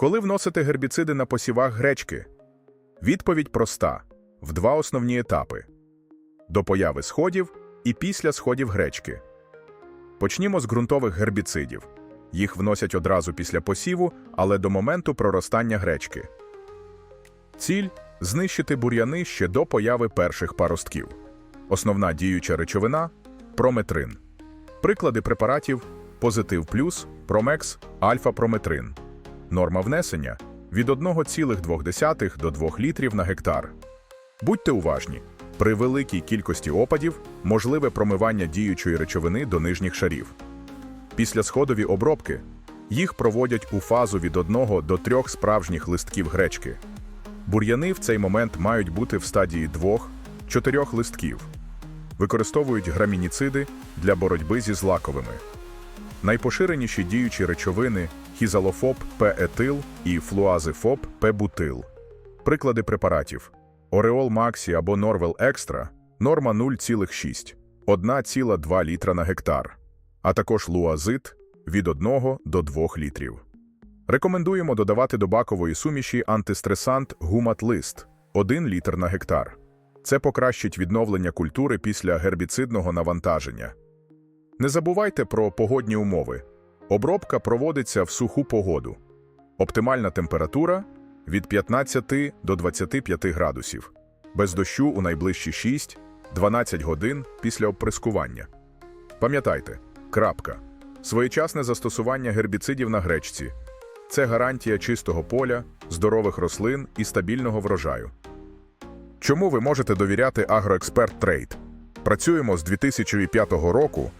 Коли вносити гербіциди на посівах гречки? Відповідь проста: в два основні етапи: до появи сходів і після сходів гречки. Почнімо з ґрунтових гербіцидів. Їх вносять одразу після посіву, але до моменту проростання гречки. Ціль знищити бур'яни ще до появи перших паростків. Основна діюча речовина прометрин. Приклади препаратів Позитив плюс, Промекс, Альфа-прометрин. Норма внесення від 1,2 до 2 літрів на гектар. Будьте уважні, при великій кількості опадів можливе промивання діючої речовини до нижніх шарів. Після сходові обробки їх проводять у фазу від 1 до 3 справжніх листків гречки. Бур'яни в цей момент мають бути в стадії 2-4 листків. Використовують грамініциди для боротьби зі злаковими. Найпоширеніші діючі речовини хізалофоб П-етил і флуазифоб П-бутил. Приклади препаратів Ореол Максі або Норвел Екстра норма 0,6 1,2 літра на гектар, а також луазит від 1 до 2 літрів. Рекомендуємо додавати до бакової суміші антистресант гумат-лист 1 літр на гектар. Це покращить відновлення культури після гербіцидного навантаження. Не забувайте про погодні умови. Обробка проводиться в суху погоду. Оптимальна температура від 15 до 25 градусів. Без дощу у найближчі 6-12 годин після обприскування. Пам'ятайте, крапка. Своєчасне застосування гербіцидів на гречці це гарантія чистого поля, здорових рослин і стабільного врожаю. Чому ви можете довіряти Агроексперт Трейд? Працюємо з 2005 року